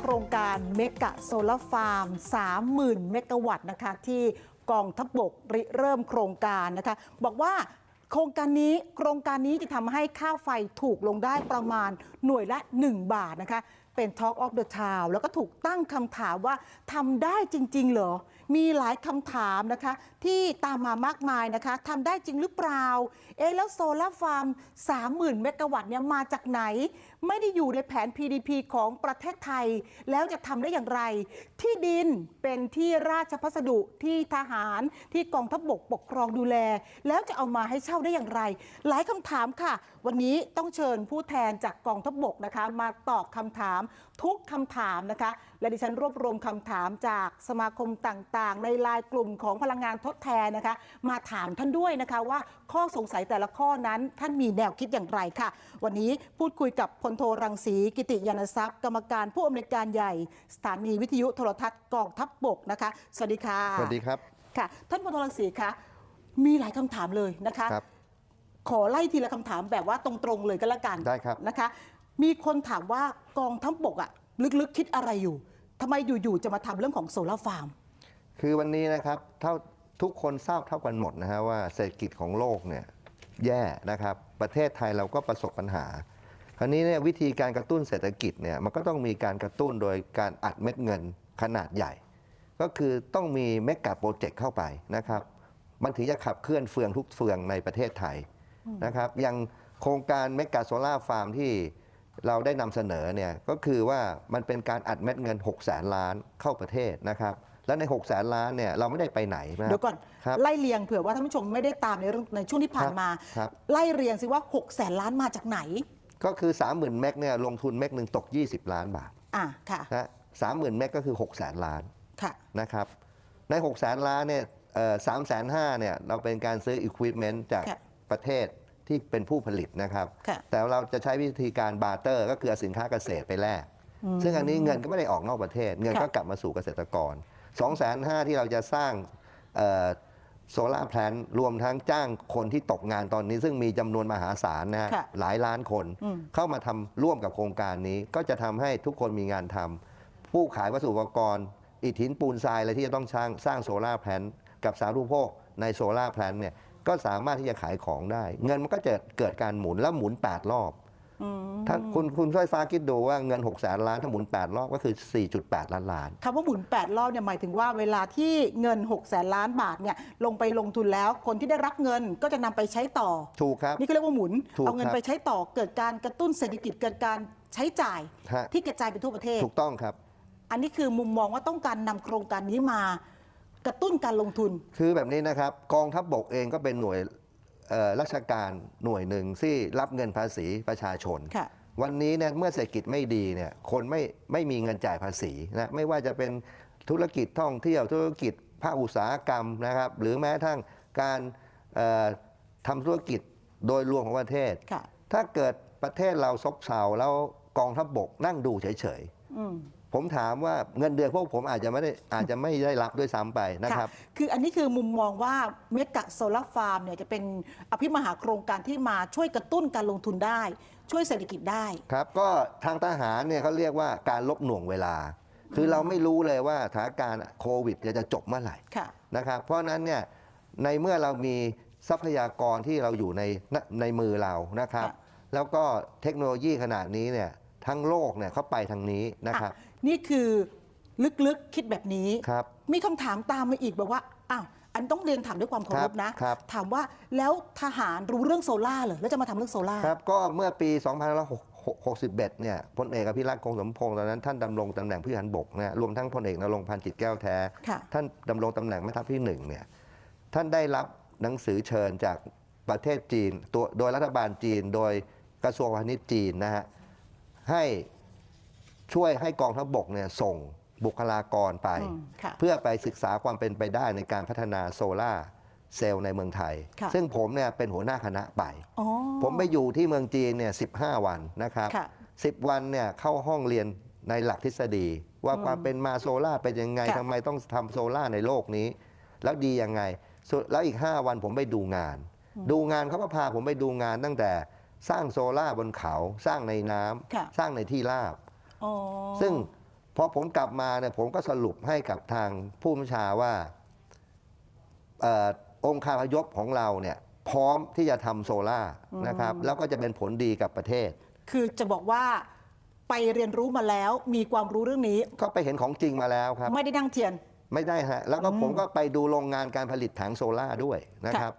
โครงการเมกะโซลาร์ฟาร์ม 30,000 เมกะวัตต์นะคะ ที่กองทัพบกริเริ่มโครงการนะคะ บอกว่าโครงการนี้โครงการนี้จะทำให้ค่าไฟถูกลงได้ประมาณหน่วยละ 1 บาทนะคะ เป็น Talk of the Town แล้วก็ถูกตั้งคำถามว่าทำได้จริง ๆ เหรอ มีหลายคำถามนะคะ ที่ตามมามากมายนะคะทำได้จริงหรือเปล่า เอ๊ะแล้วโซลาร์ฟาร์ม 30,000 เมกะวัตต์เนี่ยมาจากไหน ไม่ได้อยู่ในแผน PDP ของประเทศไทย แล้วจะทำได้อย่างไร ที่ดินเป็นที่ราชพัสดุที่ทหารที่กองทัพบกปกครองดูแล แล้วจะเอามาให้เช่าได้อย่างไร หลายคำถามค่ะ วันนี้ต้องเชิญผู้แทนจากกองทัพบกนะคะ มาตอบคำถามทุกคำถามนะคะ และดิฉันรวบรวมคำถามจากสมาคมต่างๆ ในลายกลุ่มของพลังงานทดแทนนะคะ มาถามท่านด้วยนะคะว่าข้อสงสัยแต่ละข้อนั้นท่านมีแนวคิดอย่างไรค่ะ วันนี้พูดคุยกับพลโทรังสีกิติยานทรัพย์ กรรมการผู้อำนวยการใหญ่ สถานีวิทยุโทรทัศน์กองทัพบกนะคะ สวัสดีค่ะสวัสดีครับค่ะ ท่านพลโทรังสีคะมีหลายคำถามเลยนะคะครับขอไล่ทีละคำถามแบบว่าตรงๆเลยก็แล้วกันได้ครับนะคะ มีคนถามว่ากองทัพบกอะลึกๆคิดอะไรอยู่ทำไมอยู่ๆจะมาทำเรื่องของโซลาร์ฟาร์ม คือวันนี้นะครับ เท่า ทุกคนทราบเท่ากันหมดนะฮะว่าเศรษฐกิจของโลกเนี่ยแย่นะครับ ประเทศไทยเราก็ประสบปัญหา คราวนี้เนี่ยวิธีการกระตุ้นเศรษฐกิจเนี่ยมันก็ต้องมีการกระตุ้นโดยการอัดเม็ดเงินขนาดใหญ่ ก็คือต้องมีเมกะโปรเจกต์เข้าไปนะครับ มันถึงจะขับเคลื่อนเฟืองทุกเฟืองในประเทศไทยนะครับ อย่างโครงการเมกะโซล่าฟาร์มที่เราได้นำเสนอเนี่ยก็คือว่ามันเป็นการอัดเม็ดเงิน6 0แสนล้านเข้าประเทศนะครับ แล้วใน6 0แสนล้านเนี่ยเราไม่ได้ไปไหนนะ เดี๋ยวก่อนครับไล่เรียงเผื่อว่าท่านผู้ชมไม่ได้ตามในเรื่องในช่วงที่ผ่านมา ครับ ไล่เรียงสิว่า6แสนล้านมาจากไหน ก็คือ 30,000 เมกเนี่ยลงทุนเมกหนึ่งตก 20 ล้านบาทอะค่ะนะสามหมื่นเมกก็คือ6 0แสนล้านค่ะ นะครับใน6 0แสนล้านเนี่ยสามแสนห้าเนี่ยเราเป็นการซื้ออุปกรณ์จากค่ะประเทศที่เป็นผู้ผลิตนะครับ ค่ะ แต่เราจะใช้วิธีการบาร์เตอร์ ก็คือเอาสินค้าเกษตรไปแลกซึ่งอันนี้เงินก็ไม่ได้ออกนอกประเทศ เงินค่ะก็กลับมาสู่เกษตรกร 2 5 0 0 0ที่เราจะสร้างโซลาร์แพลนรวมทั้งจ้างคนที่ตกงานตอนนี้ ซึ่งมีจำนวนมหาศาลนะฮะค่ะหลายล้านคนอืม เข้ามาทำร่วมกับโครงการนี้ ก็จะทำให้ทุกคนมีงานทำผู้ขายวัสดุอุปกรณ์ อิฐหินปูนทรายอะไรที่จะต้องสร้างสร้างโซลาร์แพลนกับสาธารณูปโภคในโซลาร์แพลนเนี่ยก็สามารถที่จะขายของได้ เงินมันก็จะเกิดการหมุนแล้วหมุน 8 รอบอืม ถ้าคุณคุณช่วยฟ้าคิดดูว่าเงิน6กแสนล้านถ้าหมุน 8 รอบก็คือ 4.8 ล้านล้านคำว่าหมุน 8 รอบเนี่ยหมายถึงว่าเวลาที่เงิน6แสนล้านบาทเนี่ยลงไปลงทุนแล้วคนที่ได้รับเงินก็จะนำไปใช้ต่อ ถูกครับ นี่ก็เรียกว่าหมุนถูกเอาเงินครับไปใช้ต่อเกิดการกระตุ้นเศรษฐกิจเกิดการใช้จ่ายฮะที่กระจายไปทั่วประเทศ ถูกต้องครับ อันนี้คือมุมมองว่าต้องการนำโครงการนี้มากระตุ้นการลงทุน คือแบบนี้นะครับกองทัพบบกเองก็เป็นหน่วยเอ่อ ราชการหน่วยหนึ่งที่รับเงินภาษีประชาชนค่ะวันนี้เนี่ยเมื่อเศรษฐกิจไม่ดีเนี่ยคนไม่ไม่มีเงินจ่ายภาษีนะไม่ว่าจะเป็นธุรกิจท่องเที่ยวธุรกิจภาคอุตสาหกรรมนะครับ หรือแม้กระทั่งการเอ่อทำธุรกิจโดยรวมของประเทศค่ะถ้าเกิดประเทศเราซบเซาแล้วกองทัพบบกนั่งดูเฉยอืมๆ ผมถามว่าเงินเดือนพวกผมอาจจะไม่ได้อาจจะไม่ได้รับด้วยซ้ำไปนะครับ คืออันนี้คือมุมมองว่าเมกะโซลาร์ฟาร์มเนี่ยจะเป็นอภิมหาโครงการที่มาช่วยกระตุ้นการลงทุนได้ ช่วยเศรษฐกิจได้ครับ ก็ทางทหารเนี่ยเขาเรียกว่าการลบหน่วงเวลา คือเราไม่รู้เลยว่าสถานการณ์โควิดจะจบเมื่อไหร่ค่ะนะครับ เพราะฉะนั้นเนี่ยในเมื่อเรามีทรัพยากรที่เราอยู่ในในในมือเรานะครับค่ะแล้วก็เทคโนโลยีขนาดนี้เนี่ยทั้งโลกเนี่ยเขาไปทางนี้นะครับอะ นี่คือลึกๆคิดแบบนี้ ครับ มีคำถามตามมาอีกบอกว่าอ้าวอันต้องเรียนถามด้วยความเคารพนะ ครับถามว่าแล้วทหารรู้เรื่องโซล่าเหรอแล้วจะมาทำเรื่องโซล่าครับก็เมื่อปี2561เนี่ยพลเอกอภิรักษ์คงสมพงษ์ตอนนั้นท่านดำรงตำแหน่งผู้หันบกนะรวมทั้งพลเอกนรงค์พันธ์จิตแก้วแท้ ค่ะ ท่านดำรงตำแหน่งแม่ทัพที่หนึ่งเนี่ยท่านได้รับหนังสือเชิญจากประเทศจีนตัวโดยรัฐบาลจีน โดยกระทรวงพาณิชย์จีนนะฮะให้ ช่วยให้กองทัพบกเนี่ยส่งบุคลากรไปอืมค่ะ เพื่อไปศึกษาความเป็นไปได้ในการพัฒนาโซลาร์เซลล์ในเมืองไทย ค่ะ ซึ่งผมเนี่ยเป็นหัวหน้าคณะไป อ๋อ ผมไปอยู่ที่เมืองจีนเนี่ยสิวันนะครับ ค่ะสิบวันเนี่ยเข้าห้องเรียนในหลักทฤษฎี ว่าอืมความเป็นมาโซล่าร์เป็นยังไงค่ะ ทำไมต้องทำโซล่าร์ในโลกนี้ แล้วดียังไงสุดแล้วอีก 5 วันผมไปดูงาน ดูงานเขาก็พาผมไปดูงานตั้งแต่สร้างโซล่าร์บนเขา สร้างในน้ำค่ะ สร้างในที่ราบอ๋อ ซึ่งพอผมกลับมาเนี่ยผมก็สรุปให้กับทางผู้บัญชาว่าเออองค์คาพยพของเราเนี่ยพร้อมที่จะทำโซล่าร์นะครับ แล้วก็จะเป็นผลดีกับประเทศ คือจะบอกว่าไปเรียนรู้มาแล้วมีความรู้เรื่องนี้ ก็ไปเห็นของจริงมาแล้วครับ ไม่ได้นั่งเทียน ไม่ได้ฮะแล้วก็ผมก็ไปดูโรงงานการผลิตแผงโซล่าร์ด้วยนะครับ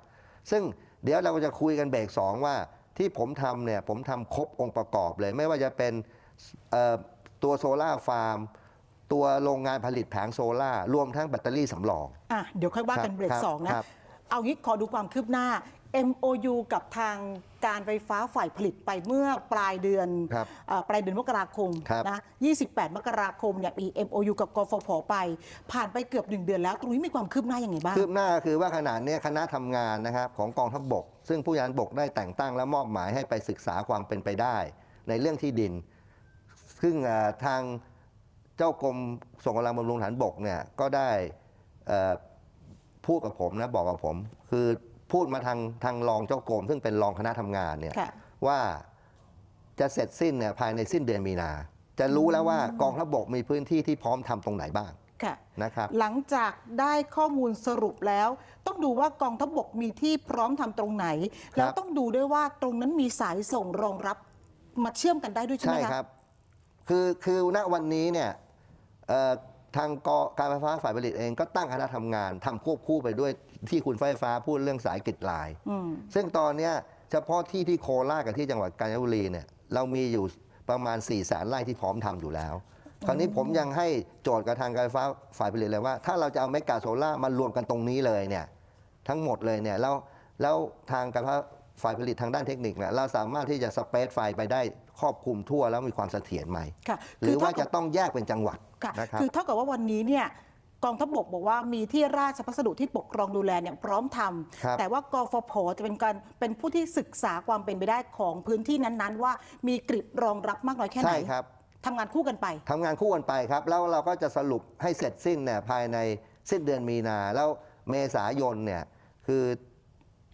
ซึ่งเดี๋ยวเราจะคุยกันเบรกสองว่าที่ผมทำเนี่ยผมทำครบองค์ประกอบเลย ไม่ว่าจะเป็นเอ่อ ตัวโซล่าร์ฟาร์ม ตัวโรงงานผลิตแผงโซล่าร์รวมทั้งแบตเตอรี่สำรอง อะเดี๋ยวค่อยว่ากันครับเบรกครับสองนะ ครับ เอางี้ขอดูความคืบหน้า MOU กับทางการไฟฟ้าฝ่ายผลิตไปเมื่อปลายเดือนครับเอ่อปลายเดือนมกราคมครับ นะ 28 มกราคมเนี่ยมี MOU กับกฟผไป ผ่านไปเกือบหนึ่งเดือนแล้ว ตรงนี้มีความคืบหน้ายังไงบ้าง คืบหน้าคือว่าขณะเนี้ยคณะทำงานนะครับของกองทัพบก ซึ่งผู้ยันบกได้แต่งตั้งและมอบหมายให้ไปศึกษาความเป็นไปได้ ในเรื่องที่ดิน ซึ่งเอ่อทางเจ้ากรมส่งกำลังบำรุงฐานบกเนี่ยก็ได้เอ่อพูดกับผมนะบอกกับผม คือพูดมาทางทางรองเจ้ากรม ซึ่งเป็นรองคณะทำงานเนี่ยค่ะว่าจะเสร็จสิ้นเนี่ยภายในสิ้นเดือนมีนา จะรู้แล้วว่ากองทัพบกมีพื้นที่ที่พร้อมทำตรงไหนบ้างค่ะนะครับหลังจากได้ข้อมูลสรุปแล้ว ต้องดูว่ากองทัพบกมีที่พร้อมทำตรงไหน แล้วต้องดูด้วยว่าตรงนั้นมีสายส่งรองรับมาเชื่อมกันได้ด้วยใช่ไหใช่มคะครับ คือคือณวันนี้เนี่ยเอ่อทางกการไฟฟ้าฝ่ายผลิตเองก็ตั้งคณะทำงานทำควบคู่ไปด้วยที่คุณไฟฟ้าพูดเรื่องสายกริดลายอืมซึ่งตอนเนี้ยเฉพาะที่ที่โคราชกับที่จังหวัดกาญจนบุรีเนี่ยเรามีอยู่ประมาณ4ี่แสนไร่ที่พร้อมทำอยู่แล้ว คราวนี้ผมยังให้โจทย์กับทางการไฟฟ้าฝ่ายผลิตเลยว่า ถ้าเราจะเอาเมกาโซล่ามารวมกันตรงนี้เลยเนี่ยทั้งหมดเลยเนี่ยแล้วแล้วทางการไฟฟ้าฝ่ายผลิตทางด้านเทคนิคเนี่ยเราสามารถที่จะสเปซไฟไปได้ ครอบคลุมทั่วแล้วมีความเสถียรไหมค่ะหรือว่าเท่จะกับต้องแยกเป็นจังหวัดค่ะนะครับคือเท่ากับว่าวันนี้เนี่ยกองทัพบกบอกว่ามีที่ราชพัสดุที่ปกครองดูแลเนี่ยพร้อมทำครับแต่ว่ากฟผจะเป็นการเป็นผู้ที่ศึกษาความเป็นไปได้ของพื้นที่นั้นๆ ว่ามีกริดรองรับมากน้อยแค่ไหนใช่ครับทำงานคู่กันไปทำงานคู่กันไปครับ แล้วเราก็จะสรุปให้เสร็จสิ้นเนี่ยภายในสิ้นเดือนมีนา แล้วเมษายนเนี่ยคือ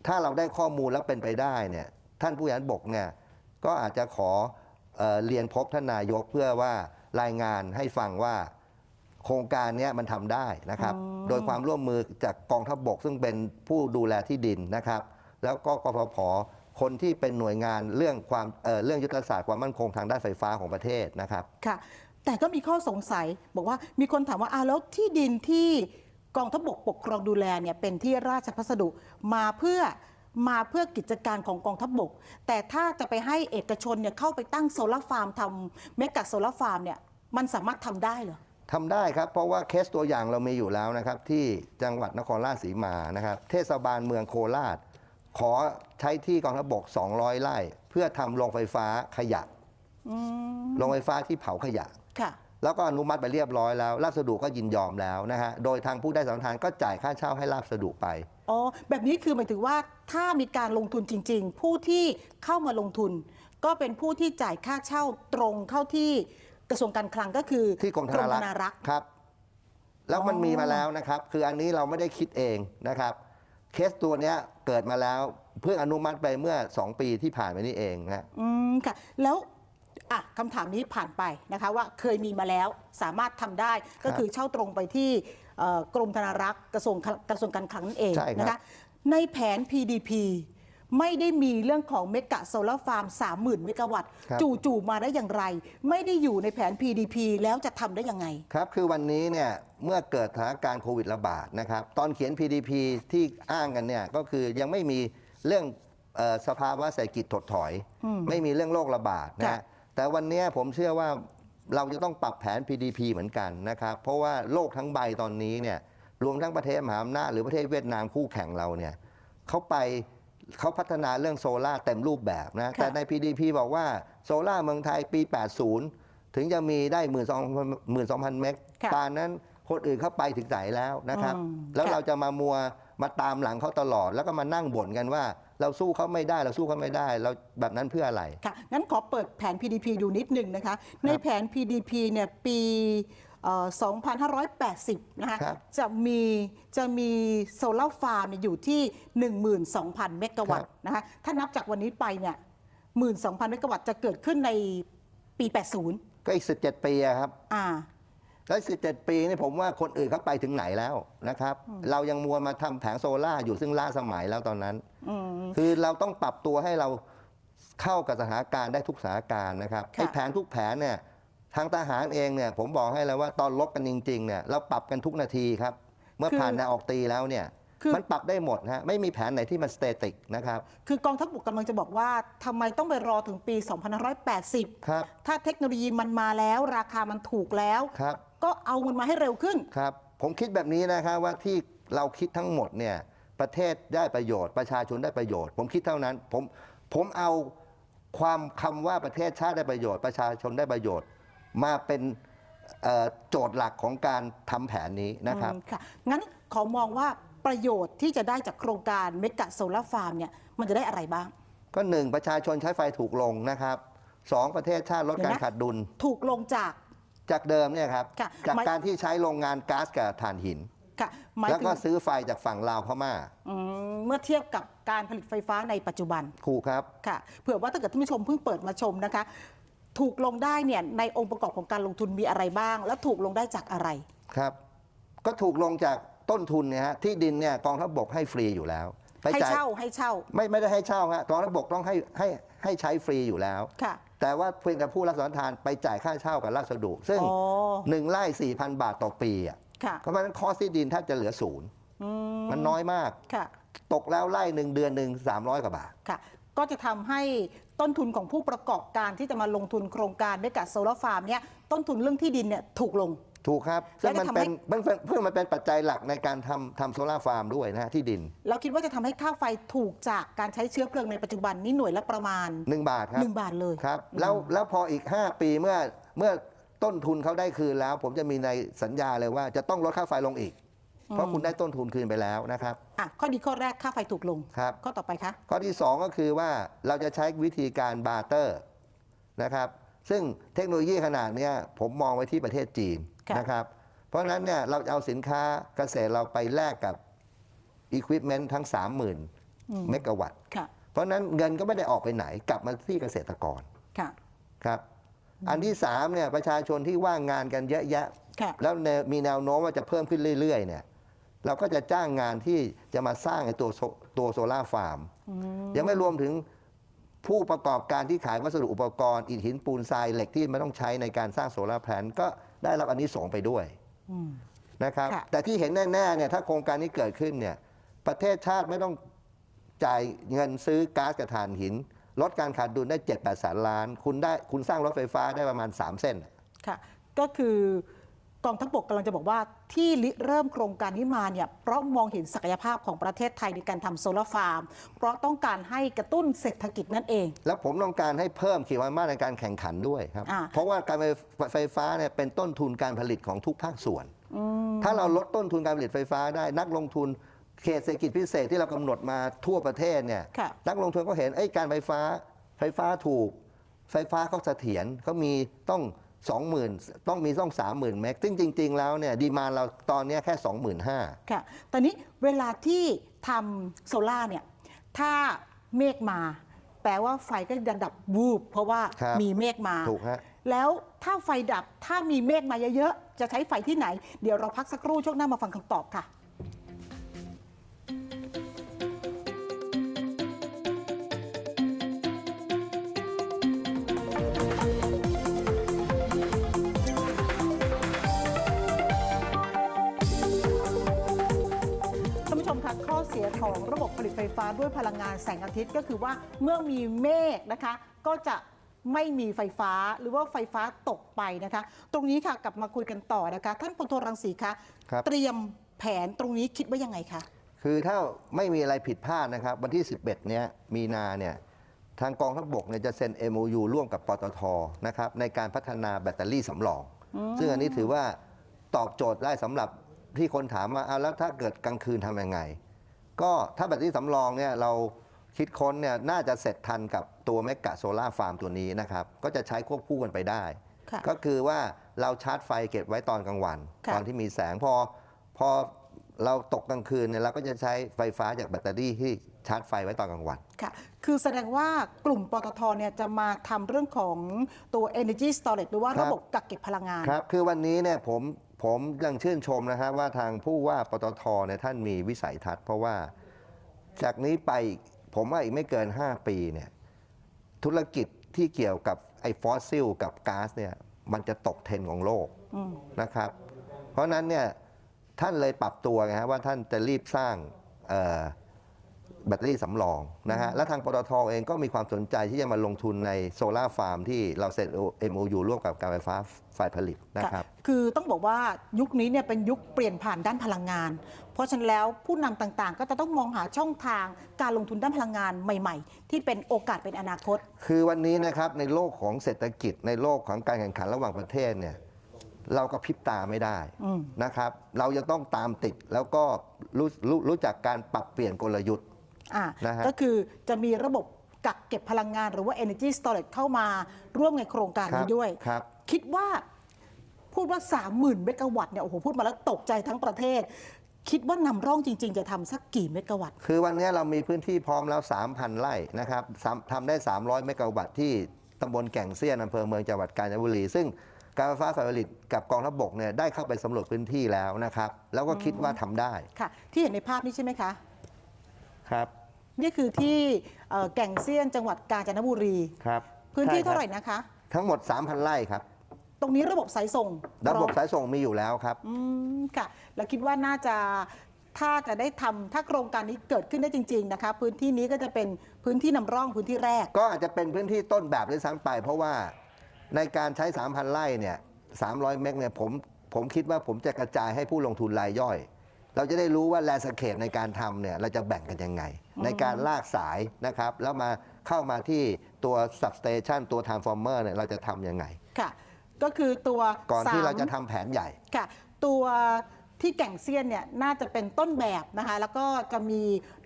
ถ้าเราได้ข้อมูลแล้วเป็นไปได้เนี่ยท่านผู้ยันบกเนี่ย ก็อาจจะขอเออเรียนพบท่านนายกเพื่อว่ารายงานให้ฟังว่าโครงการเนี้ยมันทำได้นะครับโดยความร่วมมือจากกองทัพบกซึ่งเป็นผู้ดูแลที่ดินนะครับ แล้วก็กฟผคนที่เป็นหน่วยงานเรื่องความเอ่อเรื่องยุทธศาสตร์ความมั่นคงทางด้านไฟฟ้าของประเทศนะครับ ค่ะ แต่ก็มีข้อสงสัยบอกว่ามีคนถามว่าอ้าวแล้วที่ดินที่กองทัพบกปกครองดูแลเนี่ยเป็นที่ราชพัสดุมาเพื่อ มาเพื่อกิจการของกองทัพบก แต่ถ้าจะไปให้เอกชนเนี่ยเข้าไปตั้งโซลาร์ฟาร์มทำเมกะโซลาร์ฟาร์มเนี่ยมันสามารถทำได้เหรอทำได้ครับ เพราะว่าเคสตัวอย่างเรามีอยู่แล้วนะครับ ที่จังหวัดนครราชสีมานะครับ เทศบาลเมืองโคราช ขอใช้ที่กองทัพบก200 ไร่ เพื่อทำโรงไฟฟ้าขยะโรงไฟฟ้าที่เผาขยะค่ะแล้วก็อนุมัติไปเรียบร้อยแล้วราชสดุก็ยินยอมแล้วนะฮะ โดยทางผู้ได้สัมปทานก็จ่ายค่าเช่าให้ราชสดุไปอ๋อ แบบนี้คือหมายถึงว่าถ้ามีการลงทุนจริง ๆ ผู้ที่เข้ามาลงทุน ก็เป็นผู้ที่จ่ายค่าเช่าตรงเข้าที่กระทรวงการคลังก็คือที่กรมธนารักษ์รักษ์ครับ แล้วมันอ๋อมีมาแล้วนะครับ คืออันนี้เราไม่ได้คิดเองนะครับ เคสตัวเนี้ยเกิดมาแล้วเพิ่งอนุมัติไปเมื่อ 2 ปีที่ผ่านมานี่เองนะอืมค่ะ แล้วอะคำถามนี้ผ่านไปนะคะว่าเคยมีมาแล้วสามารถทำได้ก็คือเช่าตรงไปที่เอ่อ กรมธนารักษ์กระทรวงกระทรวงการคลังนั่นเองใช่ครับนะคะในแผน PDP ไม่ได้มีเรื่องของเมกะโซลาร์ฟาร์ม 30,000 เมกะวัตต์ครับจู่ๆมาได้อย่างไร ไม่ได้อยู่ในแผน PDP แล้วจะทำได้ยังไง ครับ คือวันนี้เนี่ยเมื่อเกิดสถานการณ์โควิดระบาดนะครับ ตอนเขียน PDP ที่อ้างกันเนี่ยก็คือยังไม่มีเรื่องเออสภาวะเศรษฐกิจถดถอย ไม่มีเรื่องโรคระบาดนะค่ะฮะแต่วันเนี้ยผมเชื่อว่า เราจะต้องปรับแผน PDP เหมือนกันนะครับ เพราะว่าโลกทั้งใบตอนนี้เนี่ยรวมทั้งประเทศมหาอำนาจหรือประเทศเวียดนามคู่แข่งเราเนี่ยเขาไปเขาพัฒนาเรื่องโซล่าร์เต็มรูปแบบนะค่ะแต่ใน PDP บอกว่าโซล่าร์เมืองไทยปี 80 ถึงจะมีได้ 1 2 0 0 0เมกค่ะปานนั้นคนอื่นเข้าไปถึงไหนแล้วนะครับอืมแล้วค่ะเราจะมามัวมาตามหลังเขาตลอด แล้วก็มานั่งบ่นกันว่า เราสู้เขาไม่ได้เราสู้เขาไม่ได้ เราแบบนั้นเพื่ออะไร ค่ะ งั้นขอเปิดแผน PDP ดูนิดหนึ่งนะคะ ในแผน PDP เนี่ยปีเอ่อ2580 นะคะ ครับจะมีจะมีโซลาร์ฟาร์มเนี่ยอยู่ที่ 12,000 เมกะวัตต์นะคะ ถ้านับจากวันนี้ไปเนี่ย 12,000 เมกะวัตต์จะเกิดขึ้นในปี 80 ก็อีก 17 ปีอะครับ อ่า แล้ว17 ปีนี่ผมว่าคนอื่นเขาไปถึงไหนแล้วนะครับ เรายังมัวมาทำแผงโซล่าร์อยู่ซึ่งล้าสมัยแล้วตอนนั้น อืม คือเราต้องปรับตัวให้เราเข้ากับสถานการณ์ได้ทุกสถานการณ์นะครับค่ะ ไอ้แผนทุกแผนเนี่ยทางทหารเองเนี่ยผมบอกให้แล้วว่าตอนลบกันจริงๆเนี่ยเราปรับกันทุกนาทีครับ เมื่อผ่านแนวออกตีแล้วเนี่ยคือมันปรับได้หมดฮะไม่มีแผนไหนที่มันสเตติกนะครับคือกองทัพบกกำลังจะบอกว่าทำไมต้องไปรอถึงปี 2580 ครับถ้าเทคโนโลยีมันมาแล้ว ราคามันถูกแล้ว ครับ ก็เอามันมาให้เร็วขึ้น ครับ ผมคิดแบบนี้นะครับว่าที่เราคิดทั้งหมดเนี่ยประเทศได้ประโยชน์ ประชาชนได้ประโยชน์ ผมคิดเท่านั้น ผมผมเอาความคำว่าประเทศชาติได้ประโยชน์ ประชาชนได้ประโยชน์ มาเป็นเอ่อโจทย์หลักของการทำแผนนี้นะครับ อืมค่ะ งั้นขอมองว่าประโยชน์ที่จะได้จากโครงการเมกะโซลาฟาร์มเนี่ยมันจะได้อะไรบ้าง ก็หนึ่งประชาชนใช้ไฟถูกลงนะครับสองประเทศชาติลดเดี๋ยวการนะ ขาดดุล ถูกลงจาก จากเดิมเนี่ยครับ ค่ะจากหมาย การที่ใช้โรงงานก๊าซกับถ่านหิน ค่ะหมายแล้วถึงก็ซื้อไฟจากฝั่งลาวพม่าอืมเมื่อเทียบกับการผลิตไฟฟ้าในปัจจุบัน ถูกครับ ค่ะเผื่อว่าถ้าเกิดท่านผู้ชมเพิ่งเปิดมาชมนะคะ ถูกลงได้เนี่ยในองค์ประกอบของการลงทุนมีอะไรบ้าง และถูกลงได้จากอะไร ครับ ก็ถูกลงจากต้นทุนเนี่ยฮะที่ดินเนี่ยกองทัพบกให้ฟรีอยู่แล้วไปให้จ่ายเช่าให้เช่าไม่ไม่ได้ให้เช่าฮะกองทัพบกต้องให้ให้ให้ใช้ฟรีอยู่แล้ว ค่ะ แต่ว่าเพียงแต่ผู้รับสัมปทานไปจ่ายค่าเช่ากับราชดุซึ่งอ๋อหนึ่งไร่สี่พันบาทต่อปีอะค่ะเพราะฉะนั้นคอสที่ดินแทบจะเหลือศูนย์อืมมันน้อยมาก ค่ะ ตกแล้วไร่หนึ่งเดือนหนึ่งสามร้อยกว่าบาท ค่ะ ก็จะทำให้ต้นทุนของผู้ประกอบการที่จะมาลงทุนโครงการเมกะโซลาร์ฟาร์มเนี่ยต้นทุนเรื่องที่ดินเนี่ยถูกลง ถูกครับซึ่งแล้วมันจะทำเป็นให้มันเป็นเพื่อมันเป็นปัจจัยหลักในการทำทำโซลาร์ฟาร์มด้วยนะฮะที่ดิน เราคิดว่าจะทำให้ค่าไฟถูกจากการใช้เชื้อเพลิงในปัจจุบันนี้หน่วยละประมาณ 1 บาทครับ1บาทเลยครับแล้วแล้วพออีก 5 ปีเมื่อเมื่อต้นทุนเขาได้คืนแล้ว ผมจะมีในสัญญาเลยว่าจะต้องลดค่าไฟลงอีก เพราะคุณได้ต้นทุนคืนไปแล้วนะครับอะข้อดีข้อแรกค่าไฟถูกลงครับข้อต่อไปคะข้อที่ 2 ก็คือว่าเราจะใช้วิธีการบาร์เตอร์นะครับ ซึ่งเทคโนโลยีขนาดเนี้ยผมมองไว้ที่ประเทศจีนค่ะนะครับ เพราะฉะนั้นเนี่ยเราจะเอาสินค้าเกษตรเราไปแลกกับอุปกรณ์ทั้ง 30,000เมกะวัตต์ค่ะเพราะฉะนั้นเงินก็ไม่ได้ออกไปไหนกลับมาที่เกษตรกรค่ะครับ อันที่สามเนี่ยประชาชนที่ว่างงานกันเยอะแยะค่ะแล้วแนวมีแนวโน้มว่าจะเพิ่มขึ้นเรื่อยๆเนี่ยเราก็จะจ้างงานที่จะมาสร้างไอ้ตัวโซตัวโซลาร์ฟาร์ม ยังไม่รวมถึง ผู้ประกอบการที่ขายวัสดุอุปกรณ์อิฐหินปูนทรายเหล็กที่ไม่ต้องใช้ในการสร้างโซลาร์แพลนก็ได้รับอันนี้ส่งส์ไปด้วยอืมนะครับค่ะแต่ที่เห็นแน่ๆเนี่ยถ้าโครงการนี้เกิดขึ้นเนี่ยประเทศชาติไม่ต้องจ่ายเงินซื้อก๊าซกับถ่านหิน ลดการขาดดุลได้7 8แสนล้าน คุณได้คุณสร้างรถไฟฟ้าได้ประมาณ 3 เส้นค่ะก็คือ กองทัพบกกำลังจะบอกว่าที่ริเริ่มโครงการนี้มาเนี่ยเพราะมองเห็นศักยภาพของประเทศไทยในการทำโซลาร์ฟาร์ม เพราะต้องการให้กระตุ้นเศรษฐกิจนั่นเอง แล้วผมต้องการให้เพิ่มขีดความสามารถในการแข่งขันด้วยครับ อ่า เพราะว่าการไฟฟ้าเนี่ยเป็นต้นทุนการผลิตของทุกภาคส่วนถ้าเราลดต้นทุนการผลิตไฟฟ้าได้นักลงทุนเขตเศรษฐกิจพิเศษที่เรากำหนดมาทั่วประเทศเนี่ยค่ะ นักลงทุนก็เห็นไอ้ยการไฟฟ้าไฟฟ้าถูก ไฟฟ้าเขาเสถียรเขามีต้อง 20,000ต้องมีต้อง30,000เมกซึ่งจริง ๆ แล้วเนี่ยดีมานเราตอนเนี้ยแค่25,000ค่ะ ตอนนี้เวลาที่ทำโซล่าร์เนี่ย ถ้าเมฆมา แปลว่าไฟก็จะดับวูบ เพราะว่าครับมีเมฆมาถูกฮะแล้วถ้าไฟดับถ้ามีเมฆมาเยอะๆ จะใช้ไฟที่ไหน เดี๋ยวเราพักสักครู่ช่วงหน้ามาฟังคำตอบค่ะ ของระบบผลิตไฟฟ้าด้วยพลังงานแสงอาทิตย์ก็คือว่าเมื่อมีเมฆนะคะ ก็จะไม่มีไฟฟ้าหรือว่าไฟฟ้าตกไปนะคะ ตรงนี้ค่ะกลับมาคุยกันต่อนะคะ ท่านพลโทรังสีคะครับ เตรียมแผนตรงนี้คิดว่ายังไงคะ คือถ้าไม่มีอะไรผิดพลาดนะครับ วันที่ 11 เนี้ยมีนาเนี่ยทางกองทัพบกเนี่ยจะเซ็น MOU ร่วมกับปตทนะครับในการพัฒนาแบตเตอรี่สำรอง ซึ่งอันนี้ถือว่าตอบโจทย์ได้สำหรับที่คนถามว่าเอาแล้วถ้าเกิดกลางคืนทำยังไง ก็ถ้าแบตเตอรี่สำรองเนี่ยเราคิดค้นเนี่ยน่าจะเสร็จทันกับตัวเมกะโซล่าฟาร์มตัวนี้นะครับ ก็จะใช้ควบคู่กันไปได้ ค่ะ ก็คือว่าเราชาร์จไฟเก็บไว้ตอนกลางวัน ค่ะ ตอนที่มีแสงพอพอเราตกกลางคืนเนี่ยเราก็จะใช้ไฟฟ้าจากแบตเตอรี่ที่ชาร์จไฟไว้ตอนกลางวัน ค่ะ คือแสดงว่ากลุ่มปตทเนี่ยจะมาทำเรื่องของตัว energy storage หรือว่าครับ ระบบกักเก็บพลังงาน ครับ คือวันนี้เนี่ยผม ผมยังชื่นชมนะครับว่าทางผู้ว่าปตทเนี่ยท่านมีวิสัยทัศน์เพราะว่าจากนี้ไปผมว่าอีกไม่เกิน 5 ปีเนี่ยธุรกิจที่เกี่ยวกับไอ้ฟอสซิลกับก๊าซเนี่ยมันจะตกเทรนของโลกนะครับ เพราะฉะนั้นเนี่ยท่านเลยปรับตัวไงฮะว่าท่านจะรีบสร้างเอ่อ แบตเตอรี่สำรองนะฮะและทางปตทเองก็มีความสนใจที่จะมาลงทุนในโซลาร์ฟาร์มที่เราเซ็น MOU ร่วมกับการไฟฟ้าฝ่ายผลิตนะครับค่ะคือต้องบอกว่ายุคนี้เนี่ยเป็นยุคเปลี่ยนผ่านด้านพลังงาน เพราะฉะนั้นแล้วผู้นำต่างๆ ก็จะต้องมองหาช่องทางการลงทุนด้านพลังงานใหม่ ๆ ที่เป็นโอกาสเป็นอนาคต คือวันนี้นะครับในโลกของเศรษฐกิจในโลกของการแข่งขันระหว่างประเทศเนี่ยเราก็พริบตาไม่ได้อืมนะครับ เราจะต้องตามติดแล้วก็รู้รู้รู้จักการปรับเปลี่ยนกลยุทธ์ อ่านะฮะ ก็คือจะมีระบบกักเก็บพลังงานหรือว่า energy storage เข้ามาร่วมในโครงการนี้ด้วย ครับ คิดว่าพูดว่า 30,000 เมกะวัตต์เนี่ยโอ้โหพูดมาแล้วตกใจทั้งประเทศ คิดว่านำร่องจริง ๆ จะทำสักกี่เมกะวัตต์ คือวันนี้เรามีพื้นที่พร้อมแล้ว 3,000 ไร่นะครับสามทำได้ 300 เมกะวัตต์ที่ตำบลแก่งเซียนอำเภอเมืองจังหวัดกาญจนบุรี ซึ่งการไฟฟ้าฝ่ายผลิตกับกองทัพบกเนี่ยได้เข้าไปสำรวจพื้นที่แล้วนะครับ แล้วก็คิดว่าทำได้ค่ะ ที่เห็นในภาพนี้ใช่ไหมคะ ครับ นี่คือที่เอ่อแก่งเซียนจังหวัดกาญจนบุรี ครับพื้นที่ใช่คบเท่าไหร่นะคะ ทั้งหมด 3,000ไร่ครับ ตรงนี้ระบบสายส่งระบบองสายส่งมีอยู่แล้วครับ อืมค่ะ แล้วคิดว่าน่าจะถ้าจะได้ทำถ้าโครงการนี้เกิดขึ้นได้จริง ๆนะคะ พื้นที่นี้ก็จะเป็นพื้นที่นำร่องพื้นที่แรก ก็อาจจะเป็นพื้นที่ต้นแบบด้วยซ้ำไป เพราะว่าในการใช้ 3,000ไร่เนี่ย300 เมกเนี่ยผมผมคิดว่าผมจะกระจายให้ผู้ลงทุนรายย่อย เราจะได้รู้ว่าแลสเคปในการทำเนี่ยเราจะแบ่งกันยังไง ในการลากสายนะครับ แล้วมาเข้ามาที่ตัว substation ตัว transformer เนี่ยเราจะทำยังไง ค่ะ ก็คือตัวก่อนที่สมเราจะทำแผนใหญ่ ค่ะ ตัวที่แก่งเซียนเนี่ยน่าจะเป็นต้นแบบนะคะ แล้วก็จะมี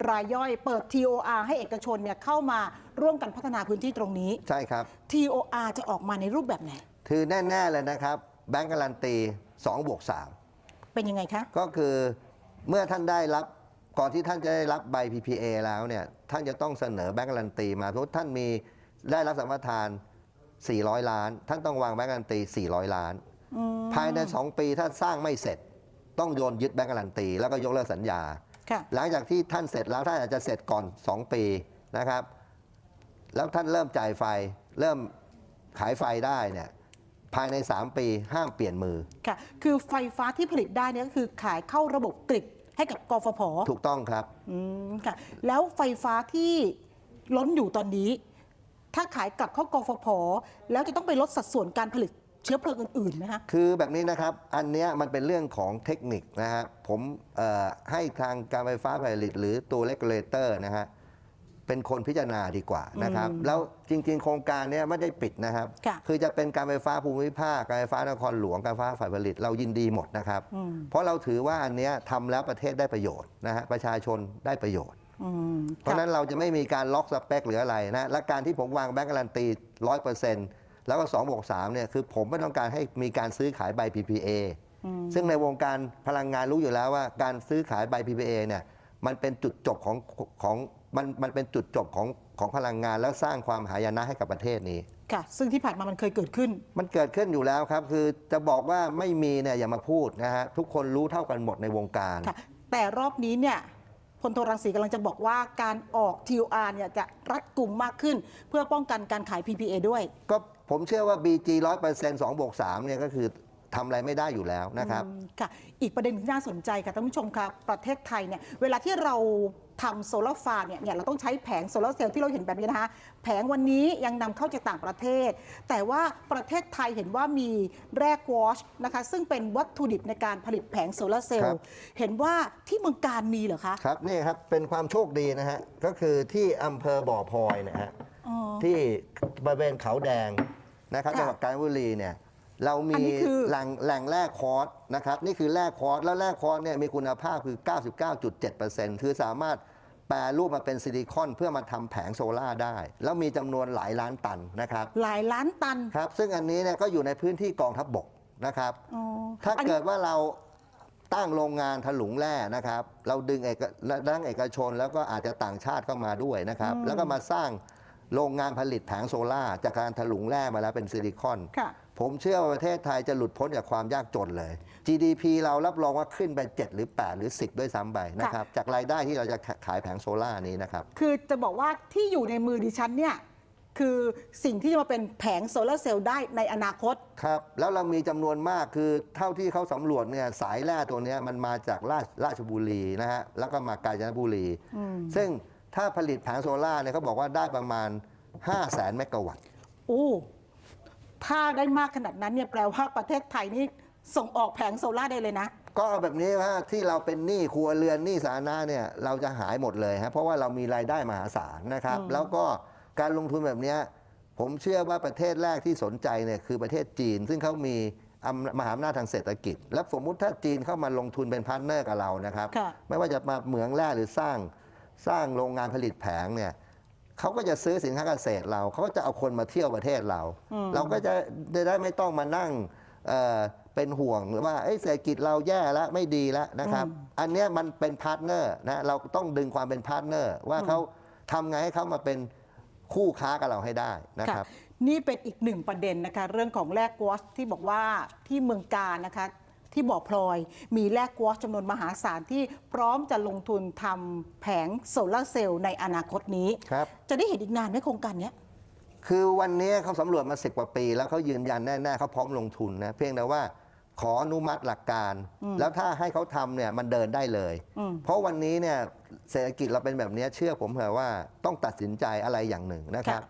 รายย่อยเปิด TOR ให้เอกชนเนี่ยเข้ามาร่วมกันพัฒนาพื้นที่ตรงนี้ ใช่ครับ TOR จะออกมาในรูปแบบไหน คือแน่ ๆ เลยนะครับ แบงก์การันตี2บวก3 เป็นยังไงคะ ก็คือ เมื่อท่านได้รับก่อนที่ท่านจะได้รับใบ PPA แล้วเนี่ยท่านจะต้องเสนอแบงก์การันตีมาสมมติท่านมีได้รับสัมปทาน 400 ล้าน ท่านต้องวางแบงก์การันตี 400 ล้านภายใน 2 ปีถ้าสร้างไม่เสร็จ ต้องโยนยึดแบงก์การันตี แล้วก็ยกเลิกสัญญา ค่ะ หลังจากที่ท่านเสร็จแล้วท่านอาจจะเสร็จก่อน 2 ปีนะครับ แล้วท่านเริ่มจ่ายไฟ เริ่มขายไฟได้เนี่ยภายใน 3 ปีห้ามเปลี่ยนมือ ค่ะ คือไฟฟ้าที่ผลิตได้เนี่ยก็คือขายเข้าระบบกริด ให้กับกฟผถูกต้องครับ อืมค่ะ แล้วไฟฟ้าที่ล้นอยู่ตอนนี้ ถ้าขายกลับเข้ากฟผแล้วจะต้องไปลดสัดส่วนการผลิตเชื้อเพลิงอื่นๆนะคะ คือแบบนี้นะครับ อันเนี้ยมันเป็นเรื่องของเทคนิคนะฮะ ผมเอ่อให้ทางการไฟฟ้าผลิตหรือตัวเลกูลเลเตอร์นะฮะ เป็นคนพิจารณาดีกว่านะครับ แล้วจริง ๆ โครงการเนี้ยไม่ได้ปิดนะครับค่ะอจะเป็นการไฟฟ้าภูมิภาคการไฟฟ้านครหลวงการไฟฟ้าฝ่ายผลิตเรายินดีหมดนะครับอืมเพราะเราถือว่าอันเนี้ยทำแล้วประเทศได้ประโยชน์นะฮะประชาชนได้ประโยชน์อืมเพราะฉะนั้นเราจะไม่มีการล็อกสเปคหรืออะไรนะและการที่ผมวางแบงก์การันตีร้อยเปอร์เซ็นต์แล้วก็2บวก3เนี่ยคือผมไม่ต้องการให้มีการซื้อขายใบ PPA ซึ่งในวงการพลังงานรู้อยู่แล้วว่า การซื้อขายใบ PPA เนี่ยมันเป็นจุดจบของของ มันมันเป็นจุดจบของของพลังงานแล้วสร้างความหายนะให้กับประเทศนี้ ค่ะ ซึ่งที่ผ่านมามันเคยเกิดขึ้น มันเกิดขึ้นอยู่แล้วครับ คือจะบอกว่าไม่มีเนี่ยอย่ามาพูดนะฮะทุกคนรู้เท่ากันหมดในวงการ ค่ะ แต่รอบนี้เนี่ยพลโทรังสีกำลังจะบอกว่าการออก TOR เนี่ยจะรัดกลุ่มมากขึ้น เพื่อป้องกันการขาย PPA ด้วย ก็ผมเชื่อว่า BG 100% 2บวก3เนี่ยก็คือทำอะไรไม่ได้อยู่แล้วนะครับ อืมค่ะ อีกประเด็นที่น่าสนใจค่ะท่านผู้ชมครับประเทศไทยเนี่ยเวลาที่เรา ทำโซลาร์ฟาร์มเนี่ยเนี่ยเราต้องใช้แผงโซลาร์เซลล์ที่เราเห็นแบบนี้นะคะ แผงวันนี้ยังนำเข้าจากต่างประเทศ แต่ว่าประเทศไทยเห็นว่ามีแร่กวอชนะคะ ซึ่งเป็นวัตถุดิบในการผลิตแผงโซลาร์เซลครัล์บ เห็นว่าที่เมืองการมีเหรอคะครับนี่ครับเป็นความโชคดีนะฮะก็คือที่อำเภอบ่อพลอยนะฮะอ๋อ ที่บริเวณเขาแดงนะครับค่ะ จังหวัดกาญจนบุรีเนี่ย เราอัมีนนี้คือ แหล่งแหล่งแร่คอร์สนะครับนี่คือแร่คอร์สแล้วแร่คอร์สเนี่ยมีคุณภาพคือ 99.7%คือสามารถแปรรูปมาเป็นซิลิคอนเพื่อมาทำแผงโซล่าร์ได้ แล้วมีจำนวนหลายล้านตันนะครับหลายล้านตันครับซึ่งอันนี้เนี่ยก็อยู่ในพื้นที่กองทัพบบกนะครับ อ๋อถ้าอันนี้ เกิดว่าเราตั้งโรงงานถลุงแร่นะครับ เราดึงเอกดังเอกชนแล้วก็อาจจะต่างชาติเข้ามาด้วยนะครับแล้วก็มาสร้างโรงงานผลิตแผงโซล่าร์จากการถลุงแร่มาแล้วเป็นซิลิคอน ค่ะ ผมเชื่อว่าประเทศไทยจะหลุดพ้นจากความยากจนเลย GDP เรารับรองว่าขึ้นไป 7 หรือ 8 หรือ 10 ด้วยซ้ำไปนะครับ จากรายได้ที่เราจะขายแผงโซล่าร์นี้นะครับ คือจะบอกว่าที่อยู่ในมือดิฉันเนี่ยคือสิ่งที่จะมาเป็นแผงโซลาร์เซลล์ได้ในอนาคต ครับ แล้วเรามีจำนวนมากคือเท่าที่เขาสำรวจเนี่ยสายแร่ตัวเนี้ยมันมาจากราชราชบุรีนะฮะแล้วก็มากาญจนบุรี ซึ่งถ้าผลิตแผงโซล่าร์เนี่ยเขาบอกว่าได้ประมาณ 5 0 0แสนเมกะวัตต์อู้ ถ้าได้มากขนาดนั้นเนี่ยแปลว่าประเทศไทยนี่ส่งออกแผงโซลาร์ได้เลยนะ ก็เอาแบบนี้ว่าที่เราเป็นหนี้ครัวเรือนหนี้สาธารณะเนี่ยเราจะหายหมดเลยฮะเพราะว่าเรามีรายได้มหาศาลนะครับ แล้วก็การลงทุนแบบเนี้ยผมเชื่อว่าประเทศแรกที่สนใจเนี่ยคือประเทศจีน ซึ่งเขามีอำมหาอำนาจทางเศรษฐกิจ และสมมุติถ้าจีนเข้ามาลงทุนเป็นพาร์ทเนอร์กับเรานะครับ ค่ะ ไม่ว่าจะมาเหมืองแร่หรือสร้างสร้างโรงงานผลิตแผงเนี่ย เขาก็จะซื้อสินค้าเกษตรเราเขาก็จะเอาคนมาเที่ยวประเทศเรา เราก็จะได้ได้ไม่ต้องมานั่งเอ่อเป็นห่วงหรือว่าเอ้ยเศรษฐกิจเราแย่แล้วไม่ดีแล้วนะครับ อันเนี้ยมันเป็นพาร์ทเนอร์นะเราต้องดึงความเป็นพาร์ทเนอร์ว่าเขาทำไงให้เขามาเป็นคู่ค้ากับเราให้ได้นะครับ นี่เป็นอีกหนึ่งประเด็นนะคะ เรื่องของแร่กวอชที่บอกว่าที่เมืองการนะคะ ที่บ่อพลอย มีแร่กวอชจำนวนมหาศาลที่พร้อมจะลงทุนทำแผงโซลาร์เซลล์ในอนาคตนี้ ครับ จะได้เห็นอีกนานไหมโครงการเนี้ย คือวันนี้เขาสำรวจมาสิบกว่าปี แล้วเขายืนยันแน่ๆเขาพร้อมลงทุนนะเพียงแต่ว่าขออนุมัติหลักการแล้วถ้าให้เขาทำเนี่ยมันเดินได้เลย อืม เพราะวันนี้เนี่ยเศรษฐกิจเราเป็นแบบนี้เชื่อผมเถอะว่าต้องตัดสินใจอะไรอย่างหนึ่งนะครับ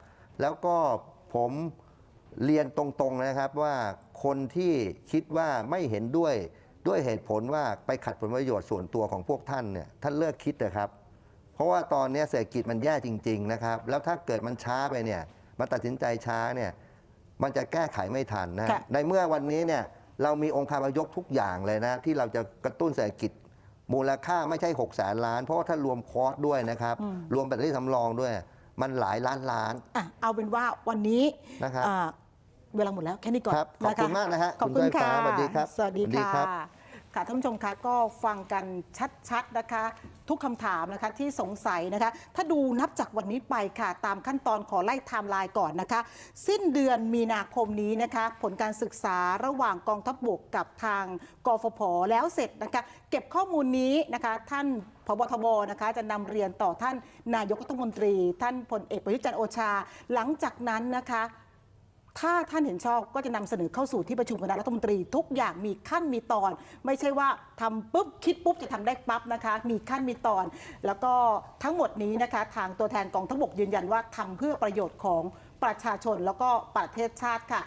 แล้วก็ผม เรียนตรงๆนะครับว่าคนที่คิดว่าไม่เห็นด้วยด้วยเหตุผลว่าไปขัดผลประโยชน์ส่วนตัวของพวกท่านเนี่ยท่านเลิกคิดเถอะครับ เพราะว่าตอนนี้เศรษฐกิจมันแย่จริง ๆนะครับ แล้วถ้าเกิดมันช้าไปเนี่ยมันตัดสินใจช้าเนี่ยมันจะแก้ไขไม่ทันนะค่ะในเมื่อวันนี้เนี่ยเรามีองค์คาพยพทุกอย่างเลยนะ ที่เราจะกระตุ้นเศรษฐกิจมูลค่าไม่ใช่6กแสนล้าน เพราะว่าถ้ารวมคอสด้วยนะครับ รวมแบตเตอรี่สำรองด้วย มันหลายล้านล้านอะเอาเป็นว่าวันนี้นะครับอ่า เวลาหมดแล้วแค่นี้ก่อนครับขอบคุณมากนะฮะขอบคุคุณณสร้อยค่ะฟ้าสวัสดีครับสวัสดีสวัสดีค่ะครับค่ะท่านผู้ชมคะก็ฟังกันชัดๆนะคะ ทุกคำถามนะคะที่สงสัยนะคะ ถ้าดูนับจากวันนี้ไปค่ะ ตามขั้นตอนขอไล่ไทม์ไลน์ก่อนนะคะ สิ้นเดือนมีนาคมนี้นะคะ ผลการศึกษาระหว่างกองทัพบกกับทางกฟผแล้วเสร็จนะคะ เก็บข้อมูลนี้นะคะ ท่านพบทบนะคะจะนำเรียนต่อท่านนายกรัฐมนตรี ท่านพลเอกประยุทธ์จันทร์โอชา หลังจากนั้นนะคะ ถ้าท่านเห็นชอบก็จะนำเสนอเข้าสู่ที่ประชุมคณะรัฐมนตรี ทุกอย่างมีขั้นมีตอน ไม่ใช่ว่าทำปุ๊บคิดปุ๊บจะทำได้ปั๊บนะคะ มีขั้นมีตอน แล้วก็ทั้งหมดนี้นะคะ ทางตัวแทนกองทัพบกยืนยันว่าทำเพื่อประโยชน์ของประชาชนแล้วก็ประเทศชาติค่ะ